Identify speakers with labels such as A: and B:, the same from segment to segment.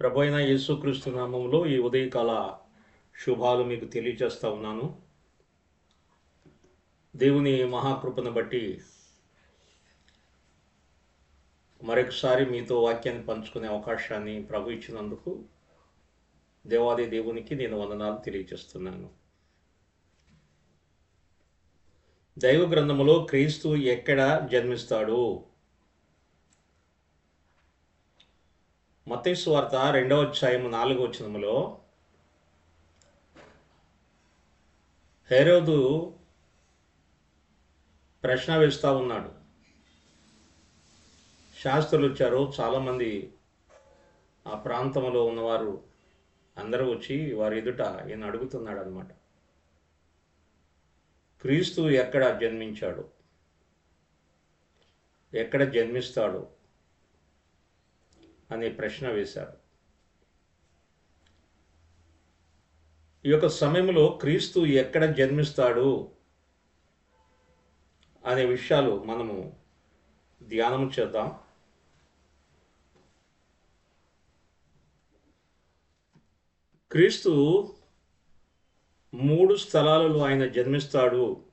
A: ప్రభైన యేసుక్రీస్తు నామంలో ఈ ఉదయకాల శుభాలు మీకు తెలియజేస్తా ఉన్నాను. దేవుని మహాకృపను బట్టి మరొకసారి మీతో వాక్యాన్ని పంచుకునే అవకాశాన్ని ప్రభు ఇచ్చినందుకు దేవాది దేవునికి నేను వందనాలు తెలియజేస్తున్నాను. దైవ గ్రంథములో క్రీస్తు ఎక్కడ జన్మిస్తాడు? మతేసు వార్త రెండవ అధ్యాయం నాలుగో వచనములో హేరోదు ప్రశ్న వేస్తూ ఉన్నాడు. శాస్త్రులు వచ్చారు చాలామంది ఆ ప్రాంతంలో ఉన్నవారు అందరూ వచ్చి వారి ఎదుట ఈయన అడుగుతున్నాడు అనమాట క్రీస్తు ఎక్కడ జన్మించాడు? ఎక్కడ జన్మిస్తాడు? అనే ప్రశ్న వేశారు. ఈ యొక్క సమయంలో క్రీస్తు ఎక్కడ జన్మిస్తాడు అనే విషయాలు మనము ధ్యానం చేద్దాం. క్రీస్తు మూడు స్థలాలలో ఆయన జన్మిస్తాడు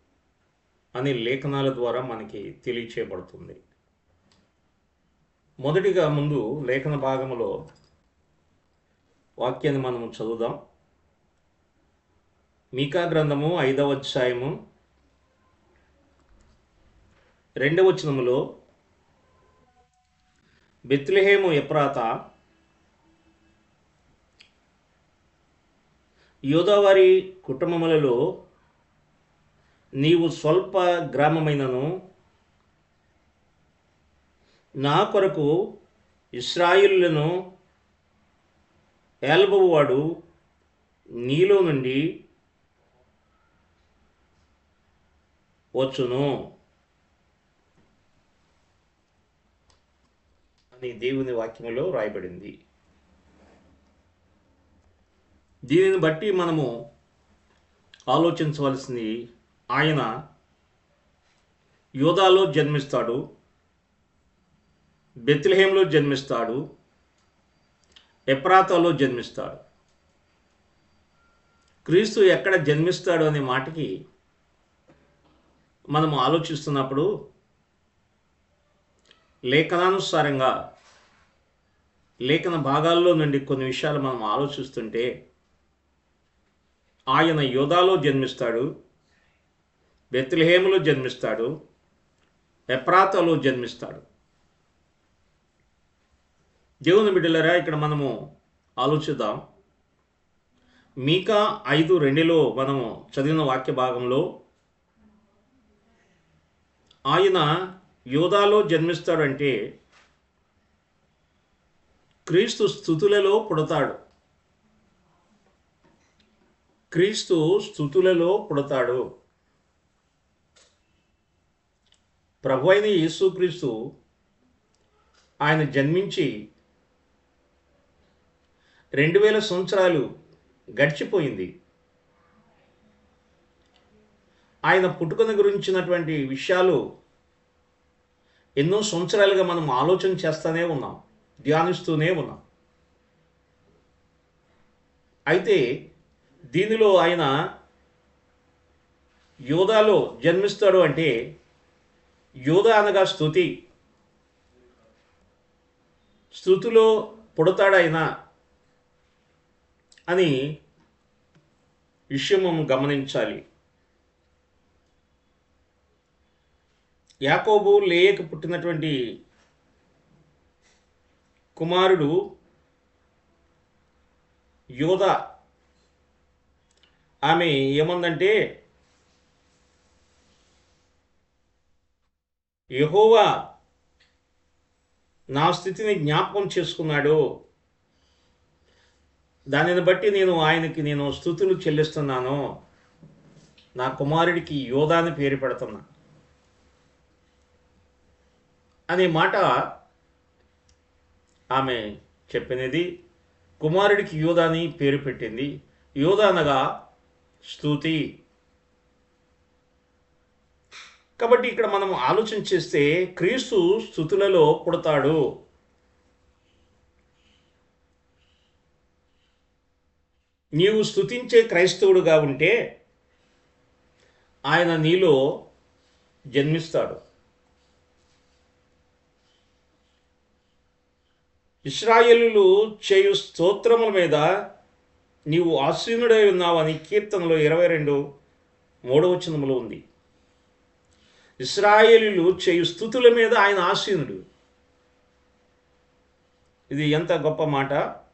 A: అనే లేఖనాల ద్వారా మనకి తెలియచేయబడుతుంది. మొదటిగా ముందు లేఖన భాగంలో వాక్యాన్ని మనము చదువుదాం. మీకా గ్రంథము ఐదవ అధ్యాయము రెండవ వచనములో బెత్లహేము ఎప్రాత యోదావారి కుటుంబములలో నీవు స్వల్ప గ్రామమైనను నా కొరకు ఇస్రాయిలులను ఏల్బోవాడు నీలో నుండి వచ్చును. అని దేవుని వాక్యములో రాయబడింది. దీనిని బట్టి మనము ఆలోచించవలసింది ఆయన యోధాలో జన్మిస్తాడు. బెత్లహేంలో జన్మిస్తాడు ఎప్రాతాలో జన్మిస్తాడు. క్రీస్తు ఎక్కడ జన్మిస్తాడు అనే మాటకి మనం ఆలోచిస్తున్నప్పుడు లేఖనానుసారంగా లేఖన భాగాల్లో నుండి కొన్ని విషయాలు మనం ఆలోచిస్తుంటే ఆయన యోధాలో జన్మిస్తాడు బెత్లహేములో జన్మిస్తాడు ఎప్రాతలో జన్మిస్తాడు. దేవుని బిడ్డలరా ఇక్కడ మనము ఆలోచిద్దాం. మీకా ఐదు రెండులో మనము చదివిన వాక్య భాగంలో ఆయన యోధాలో జన్మిస్తాడంటే క్రీస్తు స్థుతులలో పుడతాడు. క్రీస్తు స్థుతులలో పుడతాడు. ప్రభు అయిన యేసుక్రీస్తు ఆయన జన్మించి రెండు వేల సంవత్సరాలు గడిచిపోయింది. ఆయన పుట్టుకను గురించినటువంటి విషయాలు ఎన్నో సంవత్సరాలుగా మనం ఆలోచన చేస్తూనే ఉన్నాం ధ్యానిస్తూనే ఉన్నాం. అయితే దీనిలో ఆయన యోధాలో జన్మిస్తాడు అంటే యోధ అనగా స్థుతి స్థుతిలో పుడతాడు అని విషయం మనం గమనించాలి. యాకోబు లేయకు పుట్టినటువంటి కుమారుడు యోధ ఆమె ఏమందంటే యహోవా నా స్థితిని జ్ఞాపకం చేసుకున్నాడు. దానిని బట్టి నేను ఆయనకి నేను స్థుతులు చెల్లిస్తున్నాను. నా కుమారుడికి యోధాని పేరు పెడుతున్నా. అనే మాట ఆమె చెప్పినది. కుమారుడికి యోధాని పేరు పెట్టింది. యోధానగా స్థుతి. కాబట్టి ఇక్కడ మనం ఆలోచన చేస్తే క్రీస్తు స్థుతులలో పుడతాడు. నీవు స్తుతించే క్రైస్తవుడుగా ఉంటే ఆయన నీలో జన్మిస్తాడు. ఇస్రాయేలులు చేయు స్తోత్రముల మీద నీవు ఆసీనుడై ఉన్నావని కీర్తనలో ఇరవై రెండు మూడవ వచనములో ఉంది. ఇస్రాయేలీలు చేయు స్థుతుల మీద ఆయన ఆసీనుడు. ఇది ఎంత గొప్ప మాట.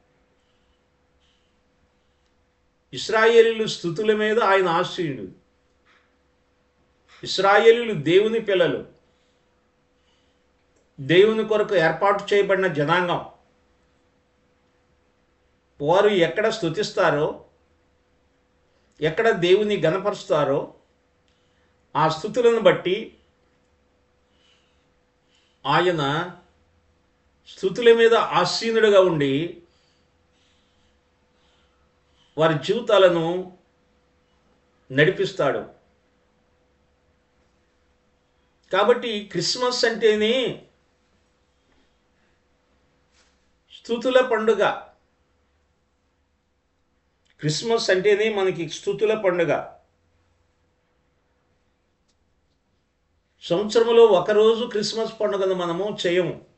A: ఇస్రాయేలీలు స్థుతుల మీద ఆయన ఆశ్రయుడు ఇస్రాయేలీలు దేవుని పిల్లలు. దేవుని కొరకు ఏర్పాటు చేయబడిన జనాంగం. వారు ఎక్కడ స్థుతిస్తారో ఎక్కడ దేవుని గణపరుస్తారో ఆ స్థుతులను బట్టి ఆయన స్థుతుల మీద ఆసీనుడిగా ఉండి వారి జీవితాలను నడిపిస్తాడు. కాబట్టి క్రిస్మస్ అంటేనే స్థుతుల పండుగ. క్రిస్మస్ అంటేనే మనకి స్థుతుల పండుగ. సంవత్సరంలో ఒకరోజు క్రిస్మస్ పండుగను మనము చేయము.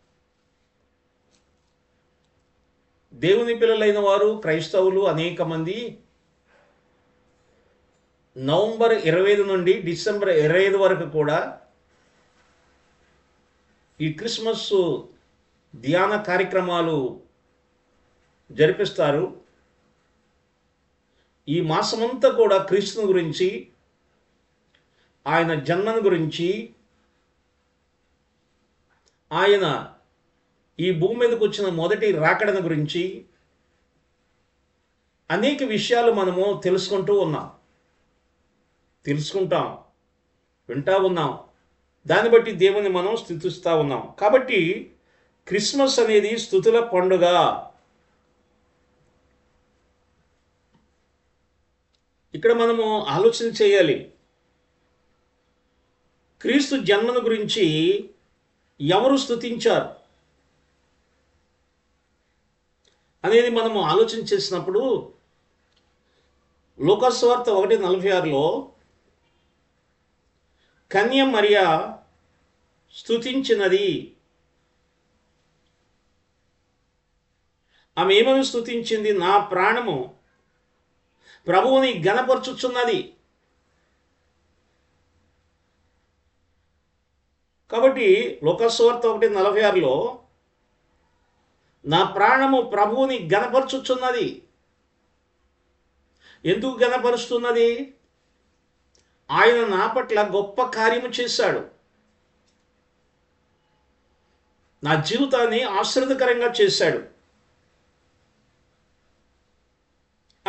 A: దేవుని పిల్లలైన వారు క్రైస్తవులు అనేక మంది నవంబర్ ఇరవై ఐదు నుండి డిసెంబర్ ఇరవై ఐదు వరకు కూడా ఈ క్రిస్మస్ ధ్యాన కార్యక్రమాలు జరిపిస్తారు. ఈ మాసమంతా కూడా క్రీస్తుని గురించి ఆయన జన్మను గురించి ఆయన ఈ భూమి మీదకు వచ్చిన మొదటి రాకడను గురించి అనేక విషయాలు మనము తెలుసుకుంటూ ఉన్నాం. తెలుసుకుంటాం వింటా ఉన్నాం. దాన్ని బట్టి దేవుని మనం స్థుతిస్తూ ఉన్నాం. కాబట్టి క్రిస్మస్ అనేది స్థుతుల పండుగ. ఇక్కడ మనము ఆలోచన చేయాలి. క్రీస్తు జన్మను గురించి ఎవరు స్థుతించారు? అనేది మనము ఆలోచన చేసినప్పుడు లోకస్వార్త ఒకటి నలభై ఆరులో కన్య మరియ స్థుతించినది ఆమె ఏమని స్థుతించింది నా ప్రాణము ప్రభువుని గణపరచుచున్నది కాబట్టి లోకస్వార్త ఒకటి నలభై ఆరులో నా ప్రాణము ప్రభువుని గనపరుచుచున్నది. ఎందుకు గనపరుస్తున్నది? ఆయన నా పట్ల గొప్ప కార్యము చేశాడు. నా జీవితాన్ని ఆశ్రదకరంగా చేశాడు.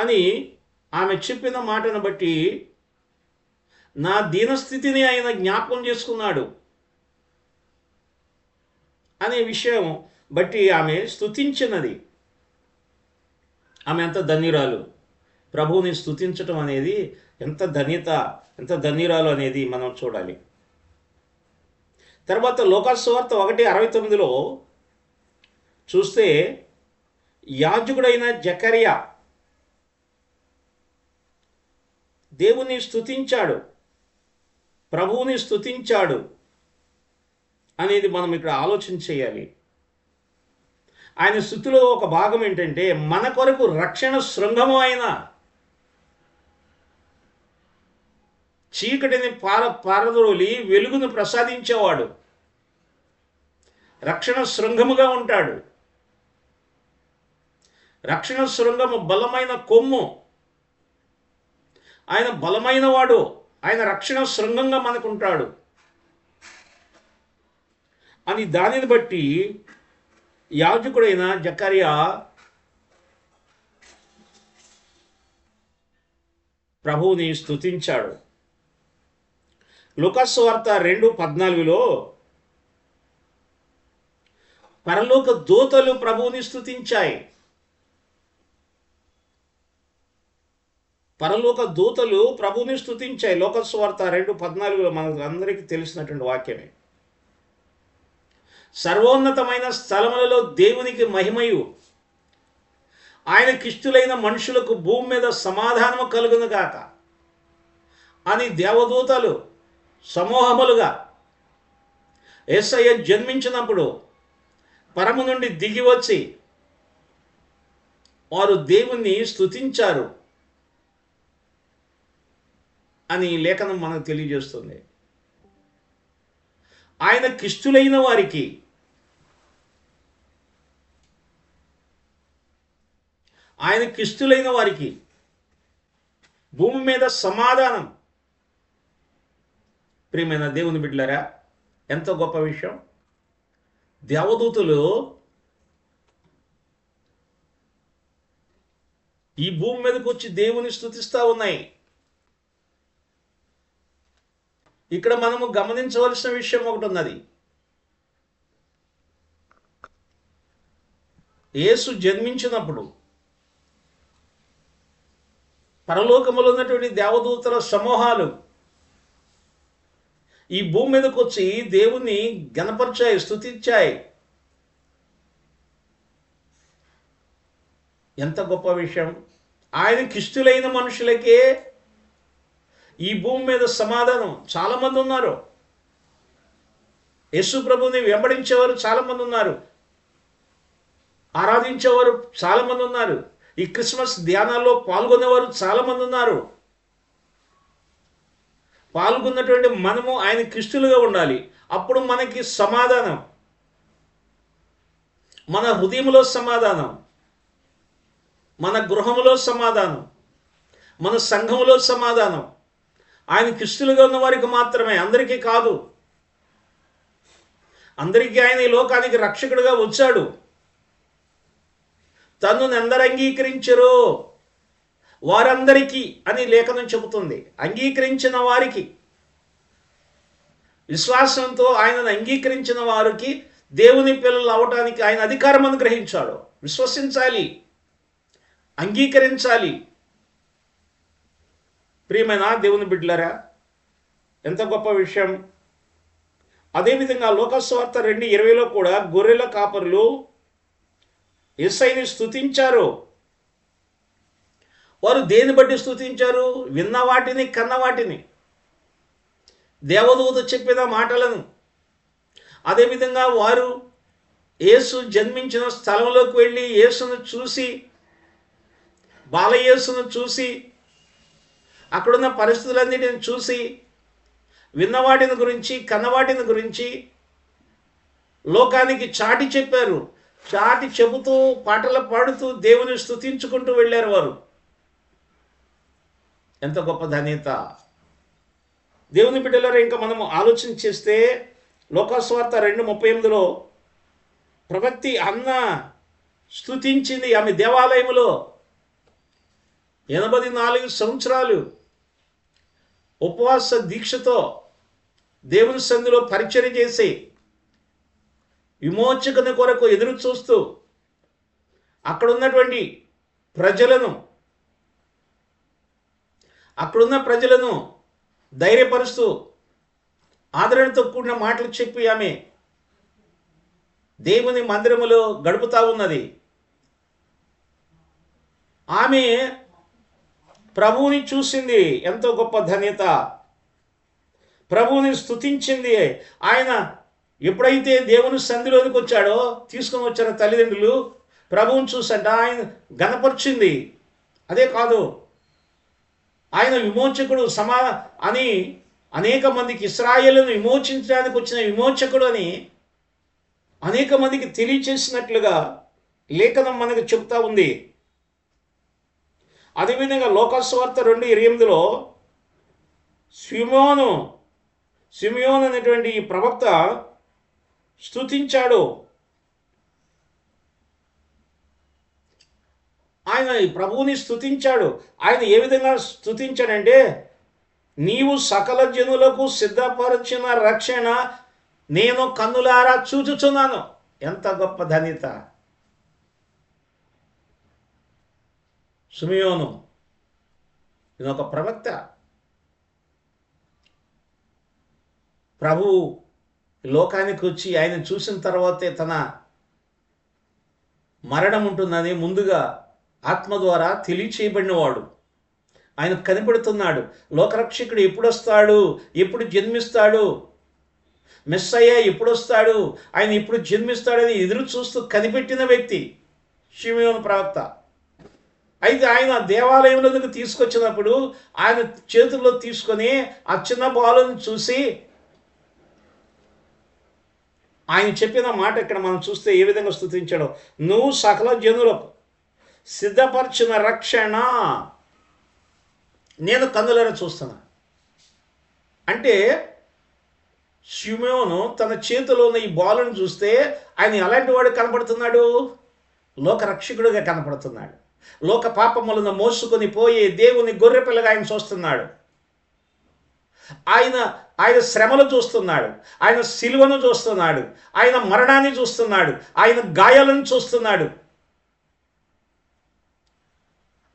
A: అని ఆమె చెప్పిన మాటను బట్టి నా దీనస్థితిని ఆయన జ్ఞాపకం చేసుకున్నాడు. అనే విషయం బట్టి ఆమె స్తుతించినది. ఆమె ఎంత ధన్యురాలు. ప్రభువుని స్థుతించటం అనేది ఎంత ధన్యత ఎంత ధన్యురాలు అనేది మనం చూడాలి. తర్వాత లోకాసువార్త ఒకటి అరవై తొమ్మిదిలో చూస్తే యాజకుడైన జకరియా దేవుని స్తుతించాడు. ప్రభువుని స్తుతించాడు అనేది మనం ఇక్కడ ఆలోచన చేయాలి. ఆయన స్థుతిలో ఒక భాగం ఏంటంటే మన కొరకు రక్షణ శృంగము అయిన చీకటిని పార పారదోలి వెలుగును ప్రసాదించేవాడు. రక్షణ శృంగముగా ఉంటాడు. రక్షణ శృంగము బలమైన కొమ్ము. ఆయన బలమైన వాడు. ఆయన రక్షణ శృంగంగా మనకుంటాడు. అని దానిని బట్టి యాజకుడైన జకరియా ప్రభువుని స్థుతించాడు లుకస్ వార్త రెండు పద్నాలుగులో పరలోక దూతలు ప్రభువుని స్థుతించాయి పరలోక దూతలు ప్రభువుని స్థుతించాయి లోకస్వార్త రెండు పద్నాలుగులో మనకు అందరికీ తెలిసినటువంటి వాక్యమే. సర్వోన్నతమైన స్థలములలో దేవునికి మహిమయు. ఆయన కిష్టులైన మనుషులకు భూమి మీద సమాధానము కలుగును గాక. అని దేవదూతలు సమూహములుగా యేసయ్య జన్మించినప్పుడు పరము నుండి దిగి వచ్చి వారు దేవుణ్ణి స్తుతించారు అని లేఖనం మనకు తెలియజేస్తుంది. ఆయన కిష్టులైన వారికి ఆయన కిస్తులైన వారికి భూమి మీద సమాధానం. ప్రియమైన దేవుని బిడ్డలారా ఎంత గొప్ప విషయం. దేవదూతులు ఈ భూమి మీదకి వచ్చి దేవుని స్థుతిస్తూ ఉన్నాయి. ఇక్కడ మనము గమనించవలసిన విషయం ఒకటి ఉన్నది. యేసు జన్మించినప్పుడు పరలోకములో ఉన్నటువంటి దేవదూతల సమూహాలు ఈ భూమి మీదకు వచ్చి దేవుణ్ణి గణపరిచాయి స్థుతించాయి ఎంత గొప్ప విషయం. ఆయన కిస్తులైన మనుషులకే ఈ భూమి మీద సమాధానం. చాలామంది ఉన్నారు. యేసు ప్రభుని వెంబడించేవారు చాలామంది ఉన్నారు. ఆరాధించేవారు చాలామంది ఉన్నారు. ఈ క్రిస్మస్ ధ్యానాల్లో పాల్గొనేవారు చాలామంది ఉన్నారు. పాల్గొన్నటువంటి మనము ఆయన క్రిస్తులుగా ఉండాలి. అప్పుడు మనకి సమాధానం. మన హృదయంలో సమాధానం. మన గృహంలో సమాధానం. మన సంఘంలో సమాధానం. ఆయన క్రిస్తులుగా ఉన్న వారికి మాత్రమే అందరికీ కాదు. అందరికీ ఆయన ఈ లోకానికి రక్షకుడిగా వచ్చాడు. తను ఎందరు అంగీకరించరు వారందరికీ అని లేఖనం చెబుతుంది. అంగీకరించిన వారికి. విశ్వాసంతో ఆయనను అంగీకరించిన వారికి దేవుని పిల్లలు అవటానికి ఆయన అధికారం అనుగ్రహించాడు విశ్వసించాలి. అంగీకరించాలి. ప్రియమైన దేవుని బిడ్డలరా ఎంత గొప్ప విషయం. అదేవిధంగా లోకస్వార్థ రెండు ఇరవైలో కూడా గొర్రెల కాపరులు ఎస్ఐని స్థుతించారు వారు దేని బట్టి స్తుతించారు? విన్న వాటిని కన్న వాటిని. దేవదూత చెప్పిన మాటలను. అదేవిధంగా వారు యేసు జన్మించిన స్థలంలోకి వెళ్ళి యేసును చూసి బాలయేసును చూసి అక్కడున్న పరిస్థితులన్నిటిని చూసి విన్నవాటిని గురించి కన్నవాటిని గురించి లోకానికి చాటి చెప్పారు. చాటి చెబుతూ పాటలు పాడుతూ దేవుని స్థుతించుకుంటూ వెళ్ళారు వారు. ఎంత గొప్ప ధన్యత. దేవుని బిడ్డలారా ఇంకా మనము ఆలోచన చేస్తే లోకస్వార్త రెండు ముప్పై ఎనిమిదిలో ప్రవక్తి అన్న స్తుతించింది ఆమె దేవాలయములో. ఎనభై నాలుగు సంవత్సరాలు ఉపవాస దీక్షతో దేవుని సంధిలో పరిచయం చేసి విమోచకుని కొరకు ఎదురు చూస్తూ అక్కడ ఉన్నటువంటి ప్రజలను అక్కడున్న ప్రజలను ధైర్యపరుస్తూ ఆదరణతో కూడిన మాటలు చెప్పి ఆమె దేవుని మందిరములో గడుపుతా ఉన్నది. ఆమె ప్రభువుని చూసింది ఎంతో గొప్ప ధన్యత. ప్రభువుని స్తుతించింది ఆయన ఎప్పుడైతే దేవుని సంధిలోనికి వచ్చాడో తీసుకొని వచ్చిన తల్లిదండ్రులు ప్రభువుని చూసంట ఆయన గనపరిచింది అదే కాదు ఆయన విమోచకుడు సమా అని అనేక మందికి ఇస్రాయేలును విమోచించడానికి వచ్చిన విమోచకుడు అని అనేక మందికి తెలియచేసినట్లుగా లేఖనం మనకు చెబుతా ఉంది. అదేవిధంగా లోకస్వార్త రెండు ఇరవై ఎనిమిదిలో సిమోను సిమియోన్ అనేటువంటి ఈ ప్రవక్త స్థుతించాడు ఆయన ప్రభువుని స్థుతించాడు ఆయన ఏ విధంగా స్థుతించాడంటే నీవు సకల జనులకు సిద్ధపరిచిన రక్షణ నేను కన్నులారా చూచుచున్నాను. ఎంత గొప్ప ధనిత సుమియోను ఇది ఒక ప్రవక్త. ప్రభు లోకానికి వచ్చి ఆయన చూసిన తర్వాతే తన మరణం ఉంటుందని ముందుగా ఆత్మ ద్వారా తెలియచేయబడినవాడు. ఆయన కనిపెడుతున్నాడు. లోకరక్షకుడు ఎప్పుడు వస్తాడు ఎప్పుడు జన్మిస్తాడు? మిస్ ఎప్పుడు వస్తాడు ఆయన ఎప్పుడు జన్మిస్తాడని ఎదురు చూస్తూ కనిపెట్టిన వ్యక్తి షిమియోను ప్రవక్త. అయితే ఆయన దేవాలయంలోకి తీసుకొచ్చినప్పుడు ఆయన చేతుల్లో తీసుకొని ఆ చిన్న బాలుని చూసి ఆయన చెప్పిన మాట ఇక్కడ మనం చూస్తే ఏ విధంగా స్థుతించాడో? నువ్వు సకల జనులకు సిద్ధపరిచిన రక్షణ. నేను కందులను చూస్తున్నా. అంటే షిమోను తన చేతిలో ఉన్న ఈ బాలును చూస్తే ఆయన ఎలాంటి వాడు కనపడుతున్నాడు? లోక రక్షకుడుగా కనపడుతున్నాడు. లోక పాపములను మోసుకొని పోయే దేవుని గొర్రె పిల్లగా ఆయన చూస్తున్నాడు. ఆయన ఆయన శ్రమలు చూస్తున్నాడు. ఆయన సిలువను చూస్తున్నాడు. ఆయన మరణాన్ని చూస్తున్నాడు. ఆయన గాయాలను చూస్తున్నాడు.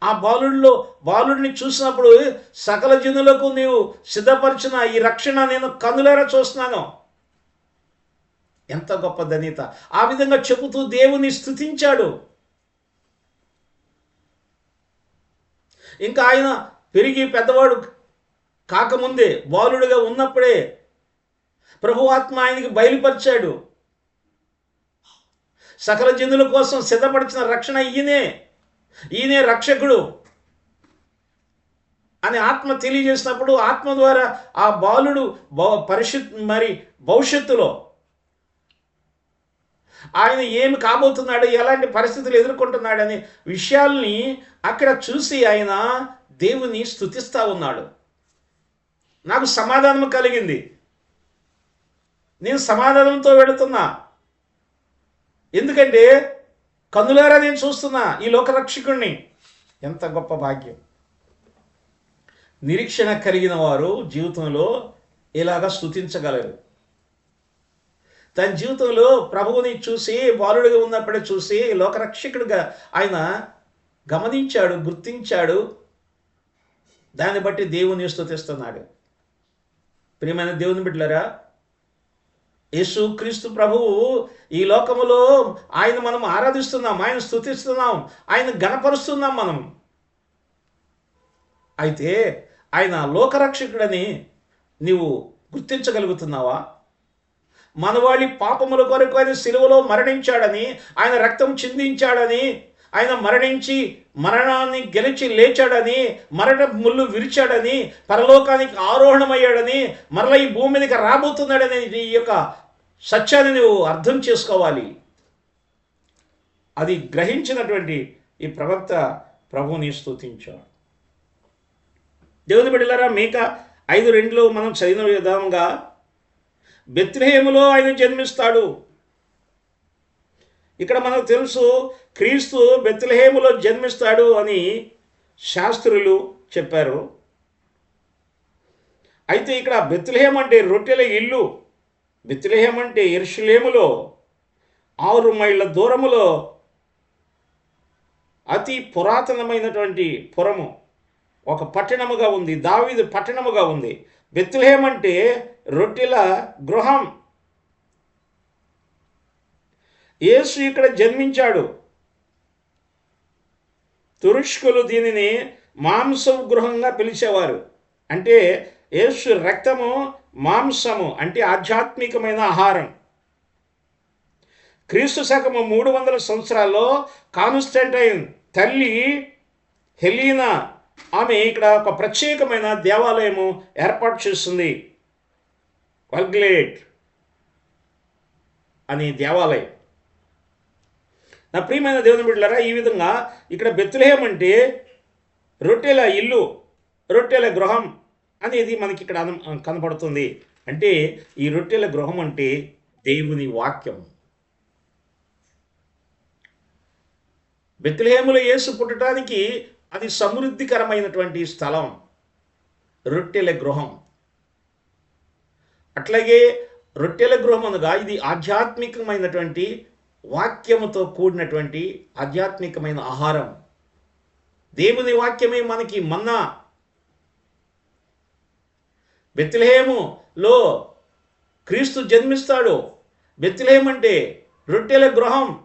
A: ఆ బాలుడిలో బాలుడిని చూసినప్పుడు సకల జనులకు నీవు సిద్ధపరిచిన ఈ రక్షణ నేను కనులేరా చూస్తున్నాను. ఎంత గొప్ప ధన్యత. ఆ విధంగా చెబుతూ దేవుని స్థుతించాడు. ఇంకా ఆయన పెరిగి పెద్దవాడు కాకముందే బాలుడిగా ఉన్నప్పుడే ప్రభువాత్మ ఆయనకి బయలుపరిచాడు. సకల జనుల కోసం సిద్ధపరిచిన రక్షణ ఈయనే. ఈయనే రక్షకుడు అని ఆత్మ తెలియజేసినప్పుడు ఆత్మ ద్వారా ఆ బాలుడు పరిషత్ మరి భవిష్యత్తులో ఆయన ఏమి కాబోతున్నాడు ఎలాంటి పరిస్థితులు ఎదుర్కొంటున్నాడనే విషయాల్ని అక్కడ చూసి ఆయన దేవుని స్థుతిస్తూ ఉన్నాడు. నాకు సమాధానం కలిగింది. నేను సమాధానంతో వెళుతున్నా. ఎందుకంటే కన్నులారా నేను చూస్తున్నా ఈ లోకరక్షకుణ్ణి. ఎంత గొప్ప భాగ్యం. నిరీక్షణ కలిగిన వారు జీవితంలో ఇలాగ స్థుతించగలరు తన జీవితంలో ప్రభువుని చూసి బాలుడిగా ఉన్నప్పుడే చూసి లోకరక్షకుడిగా ఆయన గమనించాడు గుర్తించాడు. దాన్ని బట్టి దేవుని స్థుతిస్తున్నాడు. ప్రియమైన దేవుని బిడ్డలరా యేసు క్రీస్తు ప్రభువు ఈ లోకములో ఆయన మనం ఆరాధిస్తున్నాం ఆయన స్థుతిస్తున్నాం ఆయన గణపరుస్తున్నాం మనం. అయితే ఆయన లోకరక్షకుడని నీవు గుర్తించగలుగుతున్నావా? మనవాళి పాపముల కొరకు ఆయన సిలువలో మరణించాడని ఆయన రక్తం చిందించాడని ఆయన మరణించి మరణాన్ని గెలిచి లేచాడని మరణ ముళ్ళు విరిచాడని పరలోకానికి ఆరోహణమయ్యాడని మరల ఈ భూమి మీదకి రాబోతున్నాడని ఈ యొక్క సత్యాన్ని నువ్వు అర్థం చేసుకోవాలి. అది గ్రహించినటువంటి ఈ ప్రవక్త ప్రభుని స్థుతించాడు దేవుని బిడ్డలారా మీక ఐదు రెండులో మనం చదివిన విధంగా బెత్లహేములో ఆయన జన్మిస్తాడు. ఇక్కడ మనకు తెలుసు క్రీస్తు బెత్లహేములో జన్మిస్తాడు అని శాస్త్రులు చెప్పారు. అయితే ఇక్కడ బెత్లహేం అంటే రొట్టెల ఇల్లు. బెత్లహేం అంటే ఎరుషులేములో ఆరు మైళ్ళ దూరములో అతి పురాతనమైనటువంటి పురము. ఒక పట్టణముగా ఉంది. దావీదు పట్టణముగా ఉంది. బెత్లహేం అంటే రొట్టెల గృహం. యేసు ఇక్కడ జన్మించాడు. తురుష్కులు దీనిని మాంసం గృహంగా పిలిచేవారు. అంటే యేసు రక్తము మాంసము అంటే ఆధ్యాత్మికమైన ఆహారం. క్రీస్తు శకము మూడు వందల సంవత్సరాల్లో కాన్స్టంటైన్ తల్లి హెలీనా ఆమె ఇక్కడ ఒక ప్రత్యేకమైన దేవాలయము ఏర్పాటు చేస్తుంది. వల్గ్లేట్ అనే దేవాలయం. నా ప్రియమైన దేవుని బిడ్డలారా ఈ విధంగా ఇక్కడ బెత్తులేం అంటే రొట్టెల ఇల్లు రొట్టెల గృహం అనేది మనకి ఇక్కడ కనపడుతుంది. అంటే ఈ రొట్టెల గృహం అంటే దేవుని వాక్యం. బెత్లహేములో యేసు పుట్టడానికి అది సమృద్ధికరమైనటువంటి స్థలం రొట్టెల గృహం. అట్లాగే రొట్టెల గృహం అనగా ఇది ఆధ్యాత్మికమైనటువంటి వాక్యముతో కూడినటువంటి ఆధ్యాత్మికమైన ఆహారం. దేవుని వాక్యమే మనకి మన్నా. బెత్లహేములో క్రీస్తు జన్మిస్తాడు. బెత్లహేం అంటే రొట్టెల గృహం.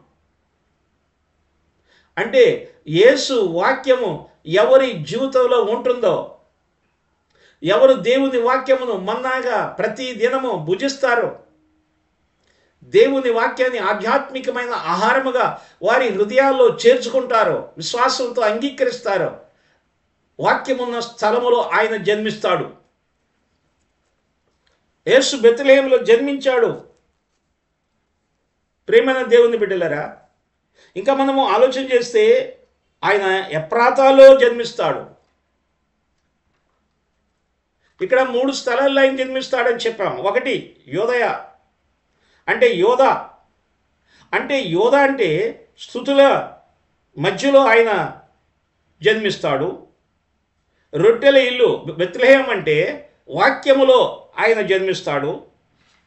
A: అంటే యేసు వాక్యము ఎవరి జీవితంలో ఉంటుందో ఎవరు దేవుని వాక్యమును మన్నాగా ప్రతి దినము భుజిస్తారో. దేవుని వాక్యాన్ని ఆధ్యాత్మికమైన ఆహారముగా వారి హృదయాల్లో చేర్చుకుంటారో విశ్వాసంతో అంగీకరిస్తారో వాక్యమున్న స్థలములో ఆయన జన్మిస్తాడు. యేసు బెతులేములో జన్మించాడు. ప్రేమైన దేవుని బిడ్డలరా ఇంకా మనము ఆలోచన చేస్తే ఆయన ఎప్రాతాలో జన్మిస్తాడు. ఇక్కడ మూడు స్థలాల్లో ఆయన జన్మిస్తాడని చెప్పాం ఒకటి యోదయ అంటే యోధ. అంటే యోధ అంటే స్థుతుల మధ్యలో ఆయన జన్మిస్తాడు. రొట్టెల ఇల్లు బెత్లహేం అంటే వాక్యములో ఆయన జన్మిస్తాడు.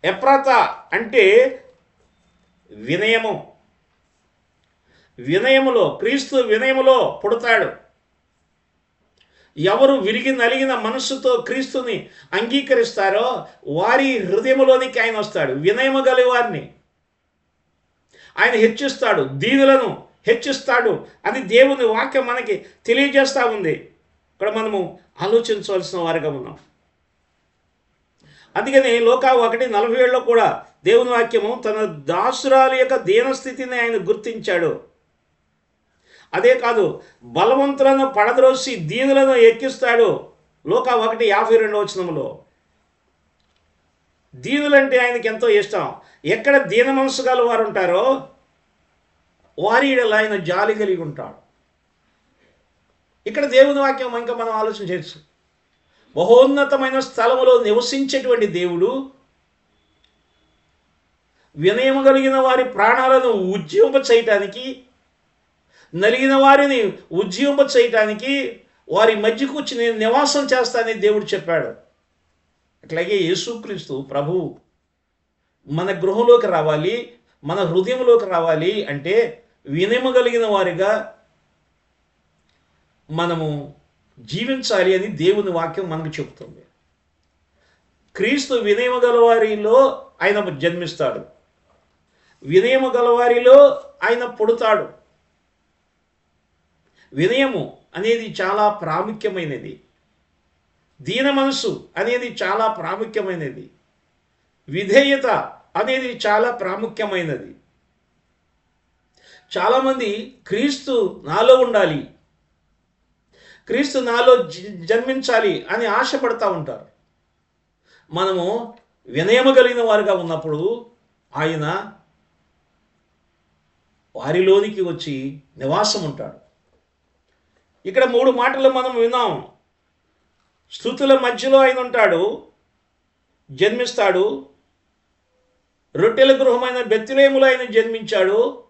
A: ఎప్రాత అంటే వినయము. వినయములో క్రీస్తు వినయములో పుడతాడు. ఎవరు విరిగి నలిగిన మనస్సుతో క్రీస్తుని అంగీకరిస్తారో వారి హృదయములోనికి ఆయన వస్తాడు వినయము గల వారిని ఆయన హెచ్చిస్తాడు దీనులను హెచ్చిస్తాడు అని దేవుని వాక్యం మనకి తెలియజేస్తూ ఉంది. ఇక్కడ మనము ఆలోచించవలసిన వారిగా ఉన్నాం. అందుకని లోకా ఒకటి నలభై ఏళ్ళలో కూడా దేవుని వాక్యము తన దాసురాలు యొక్క దీనస్థితిని ఆయన గుర్తించాడు. అదే కాదు బలవంతులను పడద్రోసి దీనులను ఎక్కిస్తాడు. లోక ఒకటి యాభై రెండవ వచనంలో దీనులంటే ఆయనకి ఎంతో ఇష్టం. ఎక్కడ దీన మనసు గల వారు ఉంటారో వారి ఆయన జాలి కలిగి ఉంటాడు. ఇక్కడ దేవుని వాక్యం ఇంకా మనం ఆలోచన చేయొచ్చు. బహోన్నతమైన స్థలములో నివసించేటువంటి దేవుడు వినయము కలిగిన వారి ప్రాణాలను ఉజ్జింప చేయటానికి నలిగిన వారిని ఉజ్జింప చేయటానికి వారి మధ్యకు వచ్చి నేను నివాసం చేస్తానని దేవుడు చెప్పాడు. అట్లాగే యేసుక్రీస్తు ప్రభువు మన గృహంలోకి రావాలి మన హృదయంలోకి రావాలి అంటే వినయమగలిగిన వారిగా మనము జీవించాలి అని దేవుని వాక్యం మనకు చెబుతుంది. క్రీస్తు వినయము గలవారిలో ఆయన జన్మిస్తాడు. వినయము గలవారిలో ఆయన పుడతాడు. వినయము అనేది చాలా ప్రాముఖ్యమైనది. దీన మనసు అనేది చాలా ప్రాముఖ్యమైనది. విధేయత అనేది చాలా ప్రాముఖ్యమైనది. చాలామంది క్రీస్తు నాలో ఉండాలి. క్రీస్తు నాలో జ- జన్మించాలి అని ఆశపడతా ఉంటారు. మనము వినయము కలిగిన వారుగా ఉన్నప్పుడు ఆయన వారిలోనికి వచ్చి నివాసం ఉంటాడు ఇక్కడ మూడు మాటలు మనం విన్నాం. స్థుతుల మధ్యలో ఆయన ఉంటాడు జన్మిస్తాడు రొట్టెల గృహమైన బెత్తిలేములో ఆయన జన్మించాడు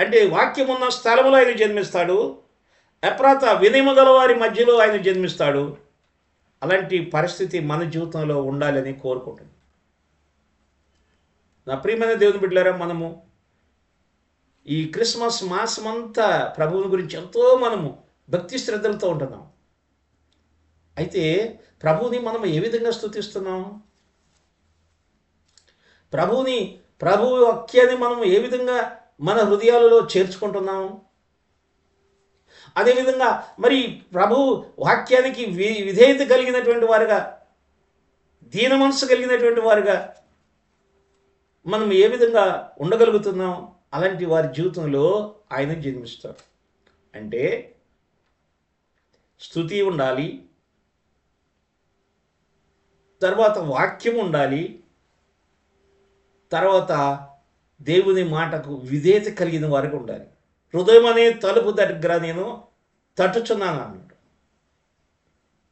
A: అంటే వాక్యం ఉన్న స్థలములో ఆయన జన్మిస్తాడు అప్రాత వినయము గలవారి మధ్యలో ఆయన జన్మిస్తాడు. అలాంటి పరిస్థితి మన జీవితంలో ఉండాలని కోరుకుంటుంది నా ప్రియమైన దేవుని బిడ్డారా మనము ఈ క్రిస్మస్ మాసమంతా ప్రభువుని గురించి ఎంతో మనము భక్తి శ్రద్ధలతో ఉంటున్నాం. అయితే ప్రభువుని మనం ఏ విధంగా స్థుతిస్తున్నాం ప్రభువుని ప్రభు వాక్యాన్ని మనం ఏ విధంగా మన హృదయాలలో చేర్చుకుంటున్నాం? అదేవిధంగా మరి ప్రభు వాక్యానికి వి విధేయత కలిగినటువంటి వారుగా దీన మనసు కలిగినటువంటి వారుగా మనం ఏ విధంగా ఉండగలుగుతున్నాం? అలాంటి వారి జీవితంలో ఆయన జన్మిస్తారు. అంటే స్థుతి ఉండాలి. తర్వాత వాక్యం ఉండాలి. తర్వాత దేవుని మాటకు విధేయత కలిగిన వారికి ఉండాలి. హృదయం అనే తలుపు దగ్గర నేను తట్టుచున్నాను అన్నాడు.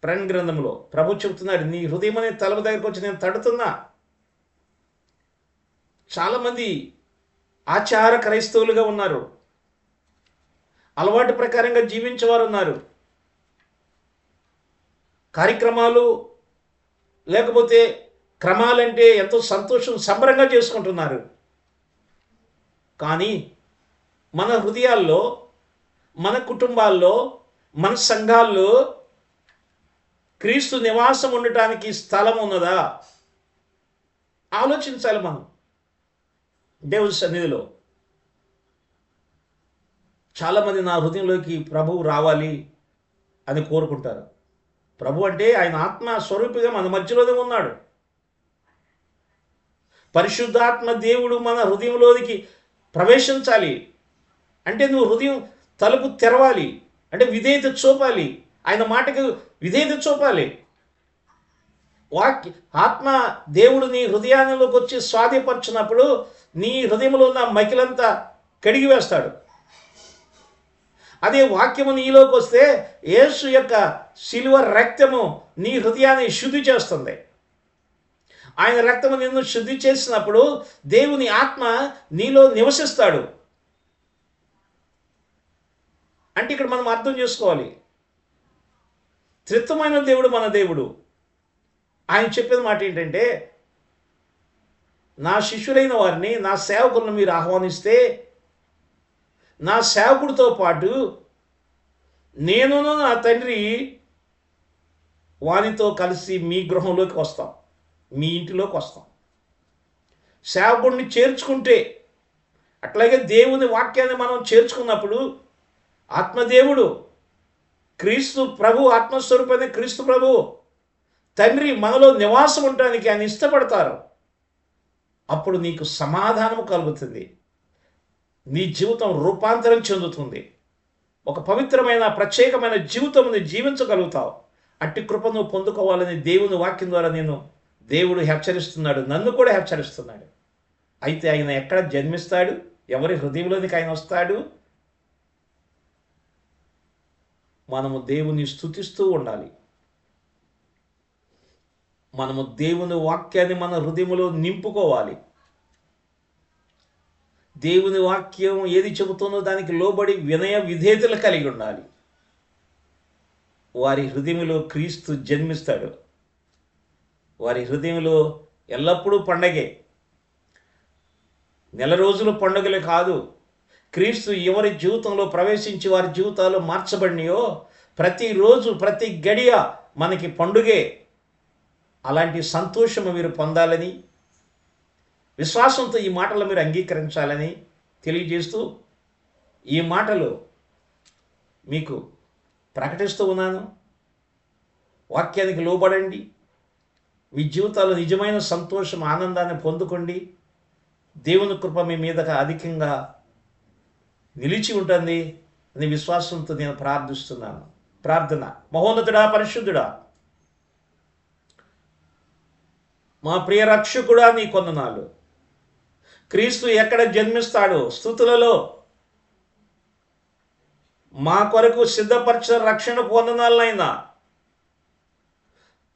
A: ప్రణ్ గ్రంథంలో ప్రభు చెబుతున్నాడు నీ హృదయం అనే తలుపు దగ్గరకు వచ్చి నేను తడుతున్నా. చాలామంది ఆచార క్రైస్తవులుగా ఉన్నారు. అలవాటు ప్రకారంగా జీవించేవారు ఉన్నారు. కార్యక్రమాలు లేకపోతే క్రమాలంటే ఎంతో సంతోషం సంబరంగా చేసుకుంటున్నారు. కానీ మన హృదయాల్లో మన కుటుంబాల్లో మన సంఘాల్లో క్రీస్తు నివాసం ఉండటానికి స్థలం ఉన్నదా? ఆలోచించాలి మనం. దేవుని సన్నిధిలో చాలామంది నా హృదయంలోకి ప్రభువు రావాలి అని కోరుకుంటారు. ప్రభు అంటే ఆయన ఆత్మ స్వరూపిగా మన మధ్యలోనే ఉన్నాడు. పరిశుద్ధాత్మ దేవుడు మన హృదయంలోనికి ప్రవేశించాలి. అంటే నువ్వు హృదయం తలుపు తెరవాలి. అంటే విధేయత చూపాలి. ఆయన మాటకు విధేయత చూపాలి. వాక్య ఆత్మ దేవుడు నీ హృదయానికి వచ్చి స్వాధీపరిచినప్పుడు నీ హృదయంలో ఉన్న మైకిలంతా కడిగి వేస్తాడు అదే వాక్యము నీలోకి వస్తే యేసు యొక్క శిలువ రక్తము నీ హృదయాన్ని శుద్ధి చేస్తుంది. ఆయన రక్తము నిన్ను శుద్ధి చేసినప్పుడు దేవుని ఆత్మ నీలో నివసిస్తాడు. అంటే ఇక్కడ మనం అర్థం చేసుకోవాలి. త్రిత్వమైన దేవుడు మన దేవుడు. ఆయన చెప్పిన మాట ఏంటంటే నా శిష్యులైన వారిని నా సేవకులను మీరు ఆహ్వానిస్తే నా సేవకుడితో పాటు నేనును నా తండ్రి వానితో కలిసి మీ గృహంలోకి వస్తాం. మీ ఇంటిలోకి వస్తాం. సేవకుడిని చేర్చుకుంటే అట్లాగే దేవుని వాక్యాన్ని మనం చేర్చుకున్నప్పుడు ఆత్మదేవుడు క్రీస్తు ప్రభు ఆత్మస్వరూపమైన క్రీస్తు ప్రభు తండ్రి మనలో నివాసం ఉండడానికి ఆయన ఇష్టపడతారు. అప్పుడు నీకు సమాధానం కలుగుతుంది. నీ జీవితం రూపాంతరం చెందుతుంది. ఒక పవిత్రమైన ప్రత్యేకమైన జీవితం నీ జీవించగలుగుతావు. అట్టి కృప నువ్వు పొందుకోవాలని దేవుని వాక్యం ద్వారా నేను దేవుడు హెచ్చరిస్తున్నాడు. నన్ను కూడా హెచ్చరిస్తున్నాడు. అయితే ఆయన ఎక్కడ జన్మిస్తాడు? ఎవరి హృదయంలోనికి ఆయన వస్తాడు? మనము దేవుని స్థుతిస్తూ ఉండాలి. మనము దేవుని వాక్యాన్ని మన హృదయంలో నింపుకోవాలి. దేవుని వాక్యం ఏది చెబుతుందో దానికి లోబడి వినయ విధేతలు కలిగి ఉండాలి. వారి హృదయంలో క్రీస్తు జన్మిస్తాడు. వారి హృదయంలో ఎల్లప్పుడూ పండగే. నెల రోజులు పండుగలే కాదు. క్రీస్తు ఎవరి జీవితంలో ప్రవేశించి వారి జీవితాలు మార్చబడినాయో ప్రతిరోజు ప్రతి గడియ మనకి పండుగే. అలాంటి సంతోషము మీరు పొందాలని విశ్వాసంతో ఈ మాటలు మీరు అంగీకరించాలని తెలియజేస్తూ ఈ మాటలు మీకు ప్రకటిస్తూ ఉన్నాను. వాక్యానికి లోబడండి. మీ జీవితాల్లో నిజమైన సంతోషం ఆనందాన్ని పొందుకోండి. దేవుని కృప మీ మీద అధికంగా నిలిచి ఉంటుంది అని విశ్వాసంతో నేను ప్రార్థిస్తున్నాను. ప్రార్థన. మహోన్నతుడా పరిశుద్ధుడా మా ప్రియ రక్షకుడా నీ కొందనాలు. క్రీస్తు ఎక్కడ జన్మిస్తాడు? స్థుతులలో. మా కొరకు సిద్ధపరిచిన రక్షణ పొందనాలైనా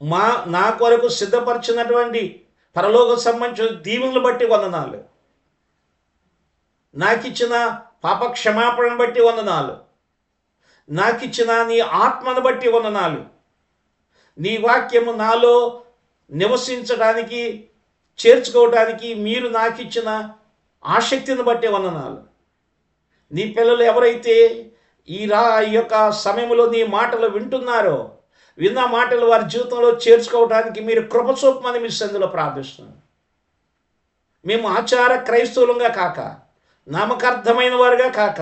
A: మా నా కొరకు సిద్ధపరిచినటువంటి పరలోక సంబంధించిన దీవులను బట్టి వందనాలు. నాకిచ్చిన పాప క్షమాపణను బట్టి వందనాలు. నాకిచ్చిన నీ ఆత్మను బట్టి వందనాలు. నీ వాక్యము నాలో నివసించడానికి చేర్చుకోవడానికి మీరు నాకిచ్చిన ఆసక్తిని బట్టే వందనాలు. నీ పిల్లలు ఎవరైతే ఈ రా ఈ యొక్క సమయంలో నీ మాటలు వింటున్నారో విన్న మాటలు వారి జీవితంలో చేర్చుకోవడానికి మీరు కృపచూపమని మీ సందులో ప్రార్థిస్తున్నాను మేము ఆచార క్రైస్తవులంగా కాక నామకార్థమైన వారుగా కాక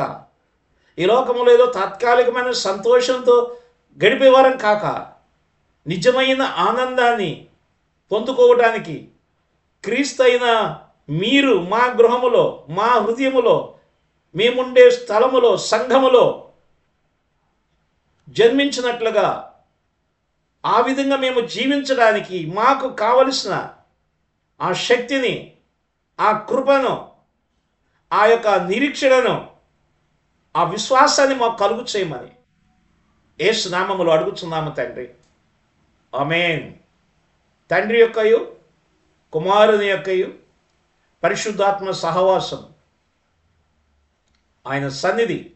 A: ఈ లోకంలో ఏదో తాత్కాలికమైన సంతోషంతో గడిపేవారం కాక నిజమైన ఆనందాన్ని పొందుకోవడానికి క్రీస్తు అయిన మీరు మా గృహములో మా హృదయములో మేముండే స్థలములో సంఘములో జన్మించినట్లుగా ఆ విధంగా మేము జీవించడానికి మాకు కావలసిన ఆ శక్తిని ఆ కృపను ఆ యొక్క నిరీక్షణను ఆ విశ్వాసాన్ని మాకు కలుగు చేయమని ఏసు నామములు అడుగుతున్నాము తండ్రి. ఆమెన్. తండ్రి యొక్కయు కుమారుని యొక్కయు పరిశుద్ధాత్మ సహవాసం. ఆయన సన్నిధి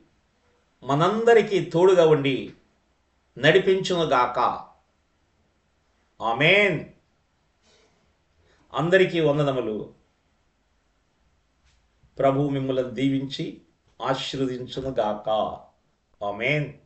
A: మనందరికీ తోడుగా ఉండి నడిపించునుగాక ఆమెన్. అందరికీ వందనములు. ప్రభు మిమ్మల్ని దీవించి ఆశీర్వదించునుగాక ఆమెన్.